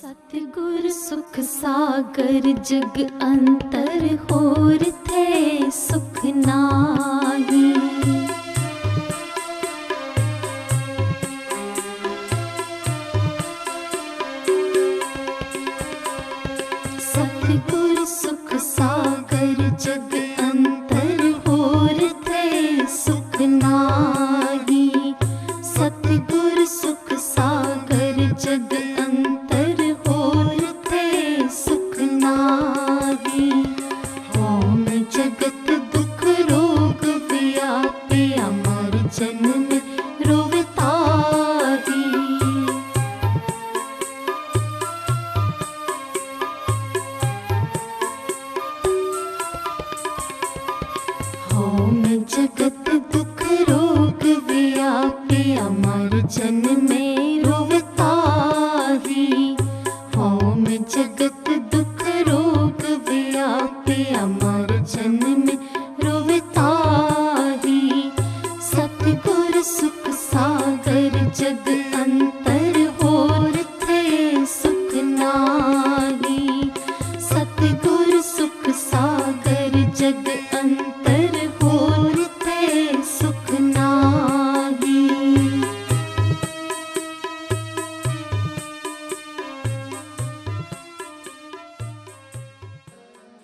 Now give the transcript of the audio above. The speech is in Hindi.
सतगुर सुख सागर जग अंतर होर थे सुख नाही। सतगुर सुख सागर जग अंतर होर थे सुख नाही। सतगुर सुख सागर जग जगत दुख रोग व्यापे अमर जन में रोताही होम जगत दुखरोग ब्याे अमारेमता ओं जगत्े अमार सत सतगुर सुख सागर जग अंतर होर थे सुख अन्तर सतगुर सुख सागर जग अंतर